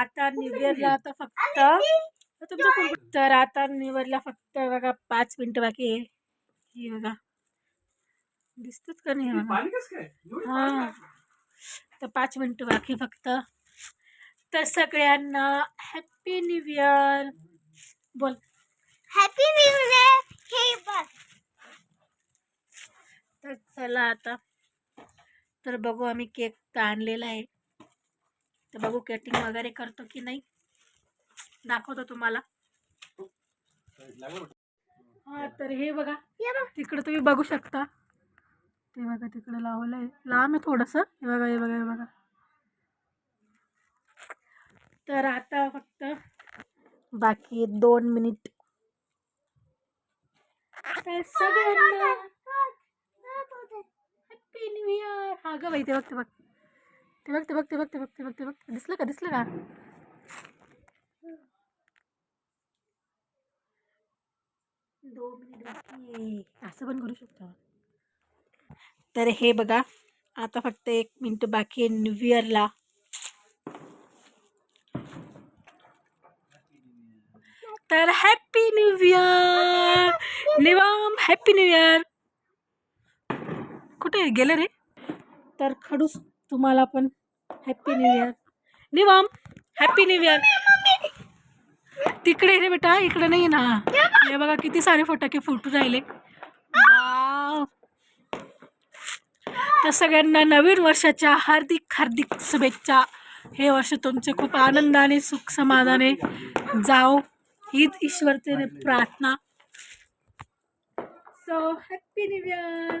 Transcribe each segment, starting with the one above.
आता निवेदला आता फक्त. तुमचं तर आता निवडला फक्त बघा पाच मिनिटं बाकी आहे. हे बघा. दिसतच का नाही बघा? हा. तर पाच मिनिटं बाकी फक्त. तर सगळ्यांना हॅपी न्यू इयर बोल. हॅपी न्यू इयर हे बघ. तर चला आता. तर बघू आम्ही केक तर आणलेला आहे. तर बघू कटिंग वगैरे करतो की नाही. दाखवतो तुम्हाला. हा तर हे बघा. तिकडे तुम्ही बघू शकता. ते बघा तिकडे लावलं आहे लांब आहे थोडंसं. हे बघा हे बघा हे बघा. तर आता फक्त बाकी दोन मिनिट. सगळ्यांना हॅपी न्यू इयर हा ग बाई ते बघ. ते बघ ते बघ ते बघ ते बघ ते बघ तर हे बघा, आता फक्त एक मिनिट बाकी आहे. न्यू इयरला तर हॅपी न्यू इयर निवाम हॅपी न्यू इयर कुठे गेले रे? तर खडूस तुम्हाला पण हॅपी न्यू इयर निवाम हॅपी न्यू इयर तिकडे रे बेटा इकडे नाही ना. हे बघा किती सारे फटाके फुटू राहिले. वाव. तर सगळ्यांना नवीन वर्षाच्या हार्दिक हार्दिक शुभेच्छा. हे वर्ष तुमचे खूप आनंदाने सुख समाधाने जाओ. हीच ईश्वरचे प्रार्थना. So happy new year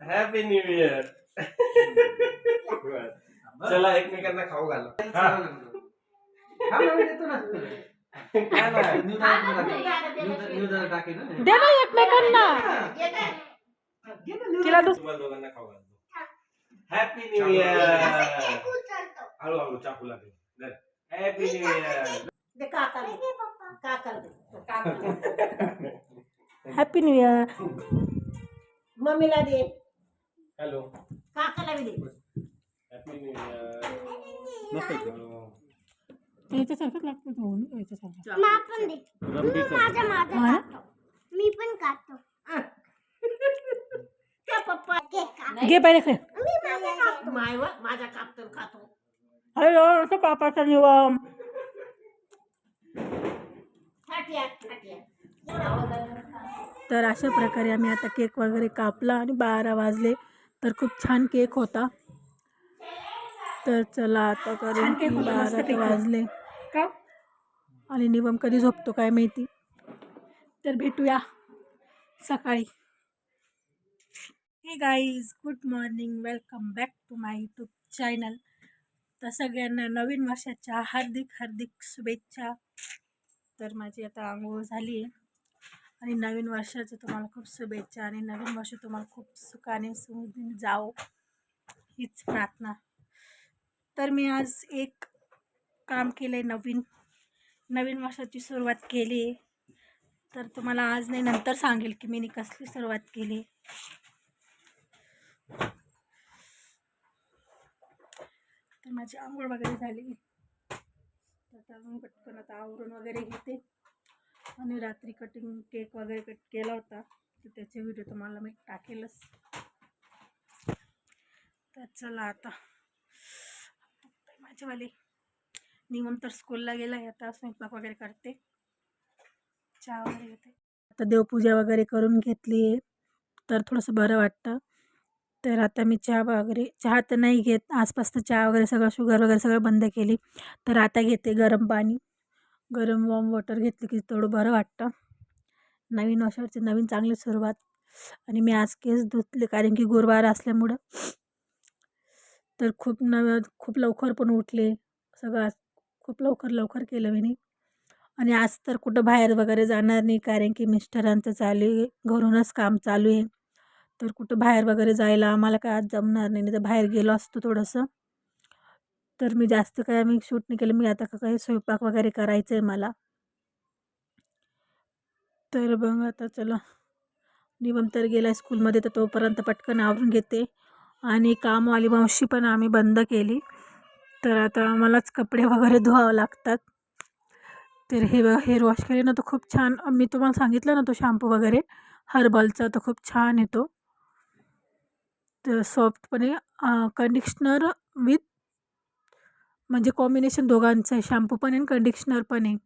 happy new year चला एकमेकांना खाऊ घाला. दे ना एकमेकांना. तिला दुस तुम्हाला दोघांना खाऊ घालतो. Happy new year cake. हळूहळू चाकू लागेल. हॅपी न्यू इयर दे पप्पा. हॅपी न्यू इयर मम्मीला दे. हॅलो काकाला बी दे। हॅपी न्यू इयर याच्यासारखंच लागतं तो याच्यासारखं मा पण दे मी माझा माझा हा? काढतो मी पण काढतो त्या पप्पा केक काढ घे पहिले खे मी माझा काढतो माझा खातो। असं पापाचा निवम तर अशा प्रकारे आम्ही आता केक वगैरे कापला आणि बारा वाजले. तर खूप छान केक होता. तर चला आता करून बारा ते वाजले. का? आणि निवम कधी झोपतो काय माहिती? तर भेटूया सकाळी. Hey guys good morning welcome back to my YouTube channel तर सगळ्यांना नवीन वर्षाच्या हार्दिक हार्दिक शुभेच्छा. तर माझी आता आंघोळ झाली आहे आणि नवीन वर्षाचं तुम्हाला खूप शुभेच्छा आणि नवीन वर्ष तुम्हाला खूप सुखाने समृद्धीने जाओ हीच प्रार्थना. तर मी आज एक काम केलं आहे नवीन नवीन वर्षाची सुरुवात केली. तर तुम्हाला आज नाही नंतर सांगेल की मी कसली सुरुवात केली. तर माझी आंघोळ वगैरे झाली. तर आता पटकन आता आवरून वगैरे घेते. आणि रात्री कटिंग केक वगैरे कट केला होता तर त्याचे व्हिडिओ तुम्हाला मी टाकेलच. तर चला आता. माझेवाले निगम तर स्कूलला गेला आहे आता स्वयंपाक वगैरे करते. चहा वगैरे घेते. आता देवपूजा वगैरे करून घेतली आहे तर थोडंसं बरं वाटतं. तर आता मी चहा वगैरे चहा तर नाही घेत आसपास तर चहा वगैरे सगळं शुगर वगैरे सगळं बंद केली. तर आता घेते गरम पाणी. गरम वॉर्म वॉटर घेतलं की थोडं बरं वाटतं. नवीन वर्षाची नवीन चांगली सुरुवात. आणि मी आज केस धुतले कारण की गुरुवार असल्यामुळं. तर खूप नव खूप लवकर पण उठले. सगळं आज खूप लवकर लवकर केलं मी. आणि आज तर कुठं बाहेर वगैरे जाणार नाही कारण की मिस्टरांचं चालू आहे. घरूनच काम चालू आहे. तर कुठं बाहेर वगैरे जायला आम्हाला काय आज जमणार नाही. तर बाहेर गेलो असतो थोडंसं. तर मी जास्त काय मी शूट नाही केलं. मी आता का काही स्वयंपाक वगैरे करायचं आहे मला. तर मग आता चला. निवम तर गेला स्कूलमध्ये तर तोपर्यंत पटकन आवरून घेते. आणि कामवाली मावशी पण आम्ही बंद केली. तर आता मलाच कपडे वगैरे धुवावं लागतात. तर हे हेअर वॉश केले ना तो खूप छान. मी तुम्हाला सांगितलं ना तो शॅम्पू वगैरे. हर्बलचा तो खूप छान येतो. तर सॉफ्टपणे कंडिशनर विथ म्हणजे कॉम्बिनेशन दोघांचं आहे. शॅम्पू पण आहे कंडिशनर पण आहे.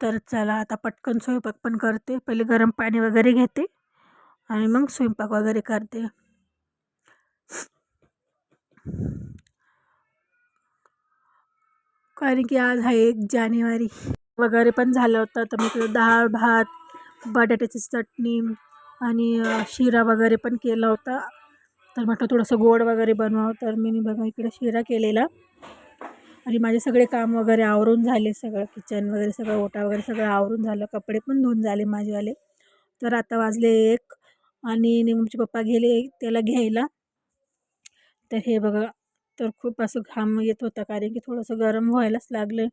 तर चला आता पटकन स्वयंपाक पण करते. पहिले गरम पाणी वगैरे घेते आणि मग स्वयंपाक वगैरे करते. कारण की आज आहे एक जानेवारी वगैरे पण झालं होतं. तर मी इकडे डाळ भात बटाट्याची चटणी आणि शिरा वगैरे पण केला होता. तर म्हटलं थोडंसं गोड वगैरे बनवावं. तर मी बघा इकडे शिरा केलेला. आणि माझे सगळे काम वगैरे आवरून झाले. सगळं किचन वगैरे सगळं ओटा वगैरे सगळं आवरून झालं. कपडे पण धुवून झाले माझेवाले. तर आता वाजले एक आणि निमचे पप्पा गेले त्याला घ्यायला. तर हे बघा तर खूप असं घाम येत होता कारण की थोडंसं गरम व्हायलाच लागलं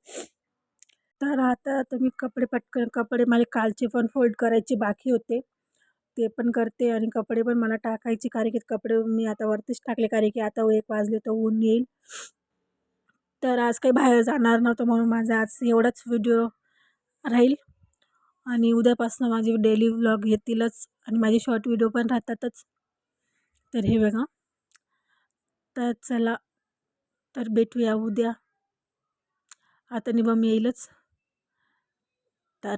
तर आता तर मी कपडे पटकन कपडे मला कालचे पण फोल्ड करायचे बाकी होते. ते पण करते आणि कपडे पण मला टाकायचे कारण की कपडे मी आता वरतीच टाकले कारण की आता एक वाजले तर ऊन येईल. तर आज काही बाहेर जाणार नव्हतं म्हणून माझा आज एवढाच व्हिडिओ राहील. आणि उद्यापासून माझे डेली व्लॉग येतीलच आणि माझे शॉर्ट व्हिडिओ पण राहतातच. तर हे बघा. तर चला तर भेटूया उद्या. आता निबम येईलच. तर